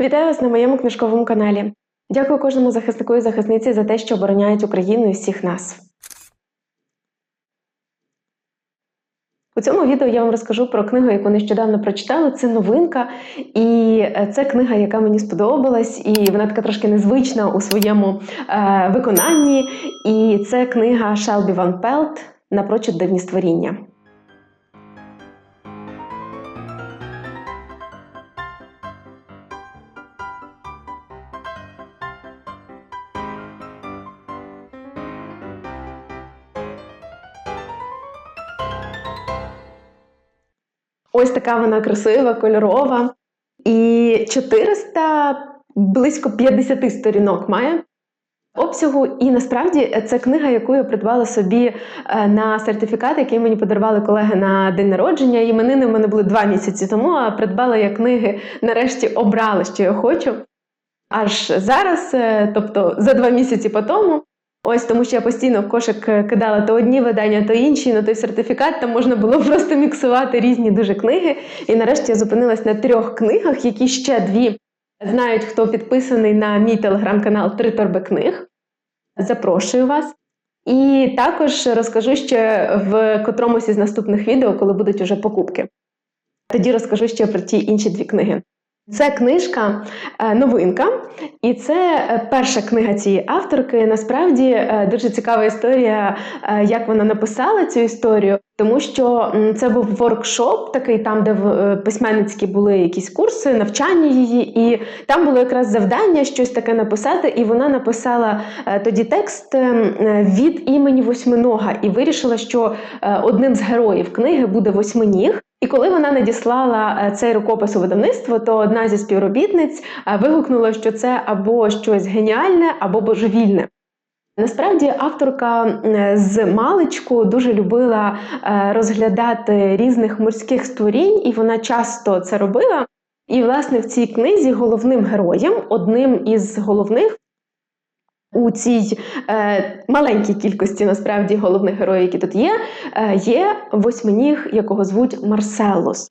Вітаю вас на моєму книжковому каналі. Дякую кожному захиснику і захисниці за те, що обороняють Україну і всіх нас. У цьому відео я вам розкажу про книгу, яку нещодавно прочитала. Це новинка, і е, це книга, яка мені сподобалась, і вона така трошки незвична у своєму е, виконанні. І це книга Шелбі Ван Пелт Напрочуд дивні створіння. Ось така вона красива, кольорова. І 400 близько 50 сторінок має обсягу. І насправді це книга, яку я придбала собі е, на сертифікат, який мені подарували колеги на день народження. Іменини в мене були два місяці тому, а придбала я книги, нарешті обрала, що я хочу. Аж зараз, е, тобто за два місяці по тому. Ось тому, що я постійно в кошик е, кидала то одні видання, то інші, на той сертифікат там можна було просто міксувати різні дуже книги. І нарешті я зупинилась на трьох книгах, які ще дві знають, хто підписаний на мій телеграм-канал Три торби книг. Запрошую вас. І також розкажу ще в котромусь із наступних відео, коли будуть уже покупки. Тоді розкажу ще про ті інші дві книги. Це книжка е, новинка, і це е, перша книга цієї авторки. Насправді е, дуже цікава історія, як вона написала цю історію, тому що це був воркшоп, такий там, де письменницькі були якісь курси, навчання її, і там було якраз завдання щось таке написати. І вона написала тоді текст від імені восьминога і вирішила, що одним з героїв книги буде восьминіг. І коли вона надіслала е, цей рукопис у видавництво, то одна зі співробітниць е, вигукнула, що це або щось геніальне, або божевільне. Насправді авторка е, з маличку дуже любила розглядати різних морських створінь, і вона часто це робила. І, власне, в цій книзі головним героєм, одним із головних, у цій е, маленькій кількості насправді головних героїв, які тут є, е, є восьминіг, якого звуть Марселос.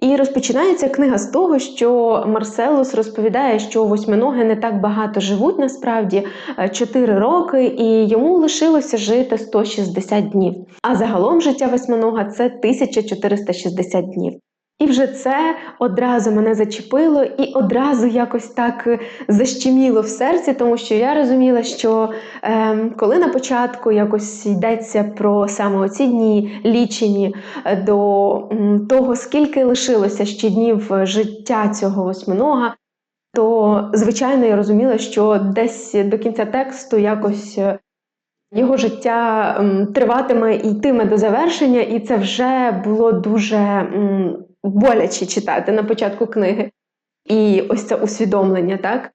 І розпочинається книга з того, що Марселос розповідає, що восьминоги не так багато живуть, насправді 4 е, роки, і йому лишилося жити 160 днів. А загалом життя восьминога це 1460 днів. І вже це одразу мене зачепило і одразу якось так е, защеміло в серці, тому що я розуміла, що е, коли на початку якось йдеться про саме оці дні лічені е, до того, скільки лишилося ще днів життя цього восьминога, то, звичайно, я розуміла, що десь до кінця тексту якось. Е, його життя триватиме і йтиме до завершення, і це вже було дуже боляче читати на початку книги. І ось це усвідомлення, так?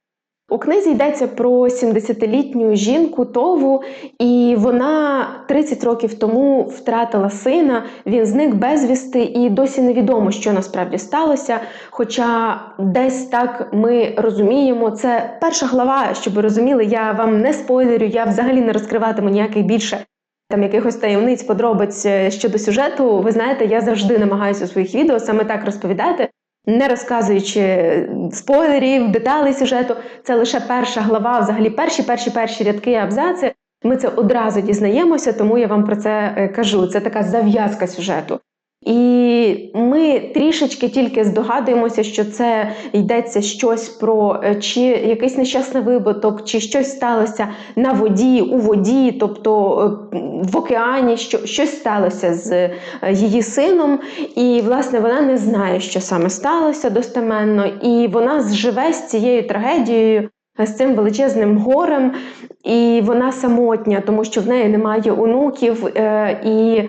У книзі йдеться про 70-літню жінку Тову, і вона 30 років тому втратила сина, він зник безвісти, і досі невідомо, що насправді сталося. Хоча десь так ми розуміємо, це перша глава, щоб ви розуміли, я вам не спойлерю, я взагалі не розкриватиму ніяких більше там якихось таємниць, подробиць е, щодо сюжету, ви знаєте, я завжди намагаюся у своїх відео саме так розповідати, не розказуючи спойлерів, деталей сюжету. Це лише перша глава, взагалі перші перші перші рядки абзаци. Ми це одразу дізнаємося, тому я вам про це е, кажу. Це така зав'язка сюжету. І ми трішечки тільки здогадуємося, що це йдеться щось про е, чи якийсь нещасний вибуток, чи щось сталося на воді, у воді, тобто е, в океані, що щось сталося з е, її сином. І, власне, вона не знає, що саме сталося достеменно, і вона зживе з цією трагедією. З цим величезним горем, і вона самотня, тому що в неї немає онуків, і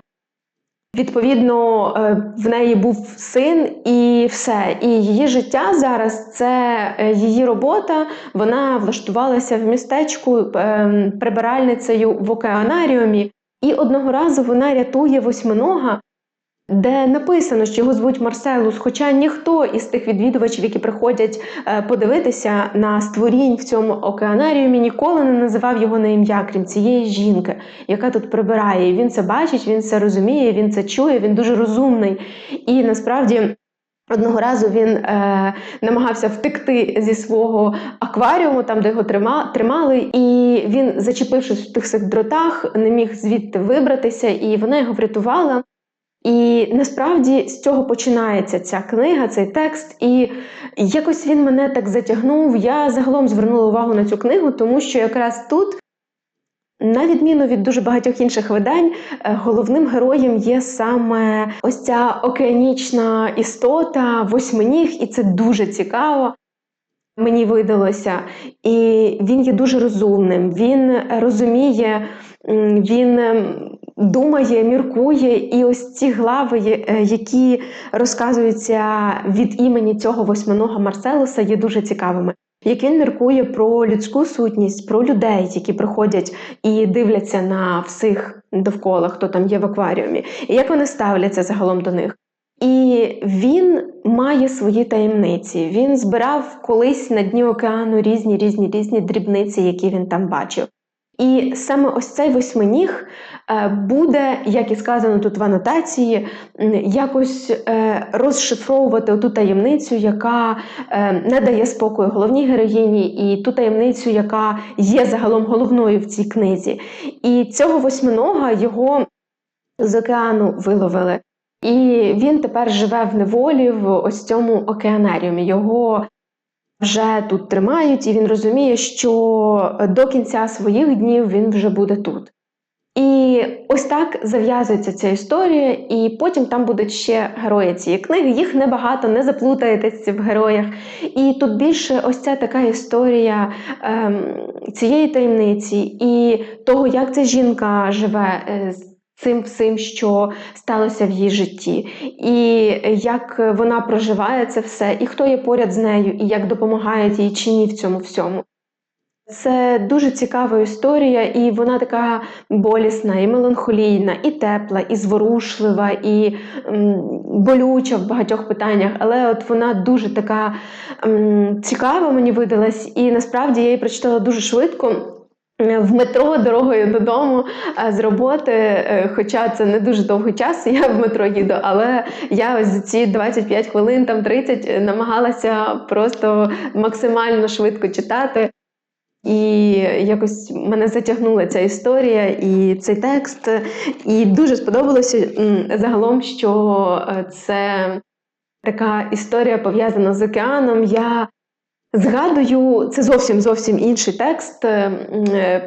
Відповідно, е, в неї був син і все. І її життя зараз це е, її робота. Вона влаштувалася в містечку ем, прибиральницею в океанаріумі, і одного разу вона рятує восьминога де написано, що його звуть Марселус, хоча ніхто із тих відвідувачів, які приходять е, подивитися на створінь в цьому океанаріумі, ніколи не називав його на ім'я, крім цієї жінки, яка тут прибирає. Він це бачить, він це розуміє, він це чує, він дуже розумний. І насправді. Одного разу він е, намагався втекти зі свого акваріуму, там де його трима, тримали, і він, зачепившись в тих всіх дротах, не міг звідти вибратися, і вона його врятувала. І насправді з цього починається ця книга, цей текст. І якось він мене так затягнув. Я загалом звернула увагу на цю книгу, тому що якраз тут. На відміну від дуже багатьох інших видань, е, головним героєм є саме ось ця океанічна істота, восьминіг, і це дуже цікаво. Мені видалося. І він є дуже розумним, він розуміє, він думає, міркує, і ось ці глави, е, які розказуються від імені цього восьминого Марселуса, є дуже цікавими. Як він міркує про людську сутність, про людей, які приходять і дивляться на всіх довкола, хто там є в акваріумі, і як вони ставляться загалом до них. І він має свої таємниці. Він збирав колись на дні океану різні різні різні дрібниці, які він там бачив. І саме ось цей восьминіг е, буде, як і сказано тут в анотації, якось е, розшифровувати ту таємницю, яка е, не дає спокою головній героїні, і ту таємницю, яка є загалом головною в цій книзі. І цього восьминога його з океану виловили. І він тепер живе в неволі в ось цьому океанаріумі. Його вже тут тримають, і він розуміє, що до кінця своїх днів він вже буде тут. І ось так зав'язується ця історія, і потім там будуть ще герої цієї книги. Їх небагато, не заплутаєтесь в героях. І тут більше ось ця така історія ем, цієї таємниці і того, як ця жінка живе е, з цим всім, що сталося в її житті, і як вона проживає це все, і хто є поряд з нею, і як допомагають їй чи ні в цьому всьому. Це дуже цікава історія, і вона така болісна, і меланхолійна, і тепла, і зворушлива, і м, болюча в багатьох питаннях. Але от вона дуже така м, цікава мені видалась, і насправді я її прочитала дуже швидко. В метро дорогою додому е, з роботи, е, хоча це не дуже довгий час, я в метро їду, але я ось за ці 25 хвилин, там 30, намагалася просто максимально швидко читати. І якось мене затягнула ця історія і цей текст. І дуже сподобалося загалом, що е, це така історія пов'язана з океаном. Я Згадую, це зовсім зовсім інший текст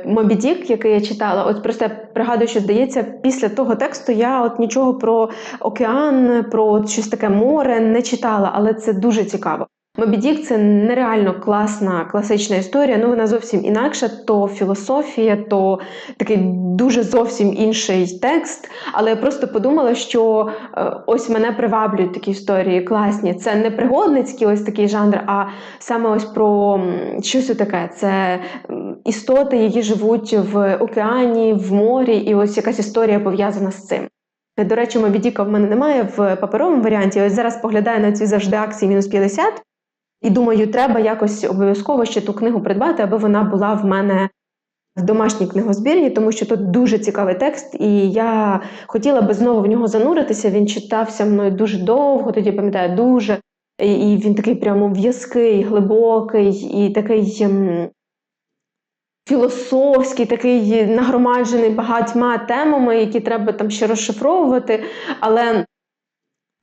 Мобі Дік, який я читала. От просто пригадую, що здається, після того тексту я от нічого про океан, про щось таке море не читала, але це дуже цікаво. Мобі Дік – це нереально класна класична історія. Ну вона зовсім інакша, то філософія, то такий дуже зовсім інший текст. Але я просто подумала, що е, ось мене приваблюють такі історії класні. Це не пригодницький ось такий жанр, а саме ось про щось таке. Це істоти, які живуть в океані, в морі, і ось якась історія пов'язана з цим. До речі, Мобі Діка в мене немає в паперовому варіанті. Ось зараз поглядаю на ці завжди акції мінус 50. І думаю, треба якось обов'язково ще ту книгу придбати, аби вона була в мене в домашній книгозбірні, тому що тут дуже цікавий текст, і я хотіла би знову в нього зануритися. Він читався мною дуже довго, тоді пам'ятаю, дуже. І він такий прямо в'язкий, глибокий, і такий ем, філософський, такий нагромаджений багатьма темами, які треба там ще розшифровувати. Але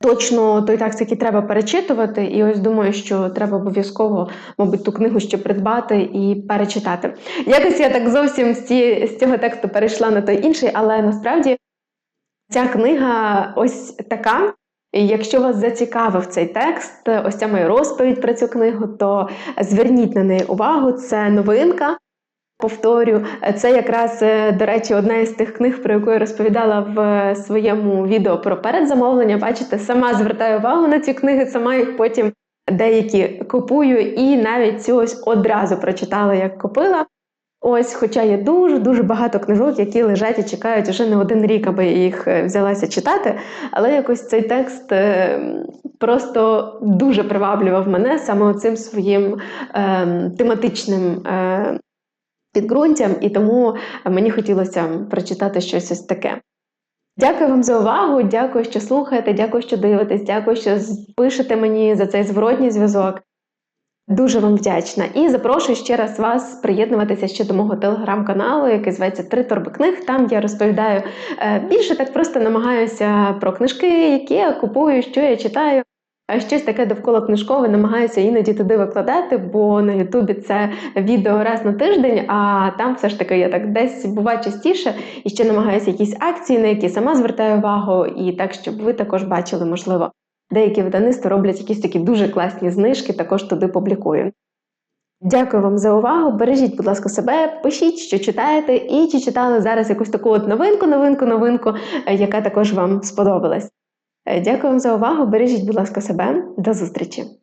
Точно той текст, який треба перечитувати, і ось думаю, що треба обов'язково, мабуть, ту книгу ще придбати і перечитати. Якось я так зовсім з, ці, з цього тексту перейшла на той інший, але насправді ця книга ось така. Якщо вас зацікавив цей текст, ось ця моя розповідь про цю книгу, то зверніть на неї увагу. Це новинка. Повторю, це якраз, е, до речі, одна із тих книг, про яку я розповідала в своєму відео про передзамовлення. Бачите, сама звертаю увагу на ці книги, сама їх потім деякі купую, і навіть цю ось одразу прочитала, як купила. Ось, хоча є дуже-дуже багато книжок, які лежать і чекають вже не один рік, аби їх е, взялася читати. Але якось цей текст е, просто дуже приваблював мене саме цим своїм е, тематичним. Е, підґрунтям, і тому мені хотілося прочитати щось ось таке. Дякую вам за увагу. Дякую, що слухаєте. Дякую, що дивитесь. Дякую, що пишете мені за цей зворотній зв'язок. Дуже вам вдячна. І запрошую ще раз вас приєднуватися ще до мого телеграм-каналу, який зветься Три торби книг. Там я розповідаю е, більше так просто намагаюся про книжки, які я купую, що я читаю. А щось таке довкола книжкове намагаюся іноді туди викладати, бо на Ютубі це відео раз на тиждень, а там все ж таки я так десь буває частіше і ще намагаюся якісь акції, на які сама звертаю увагу, і так, щоб ви також бачили, можливо, деякі видавництва роблять якісь такі дуже класні знижки, також туди публікую. Дякую вам за увагу. Бережіть, будь ласка, себе, пишіть, що читаєте, і чи читали зараз якусь таку от новинку, новинку, новинку, е, яка також вам сподобалась. Е, Дякую вам за увагу. Бережіть, будь ласка, себе. До зустрічі!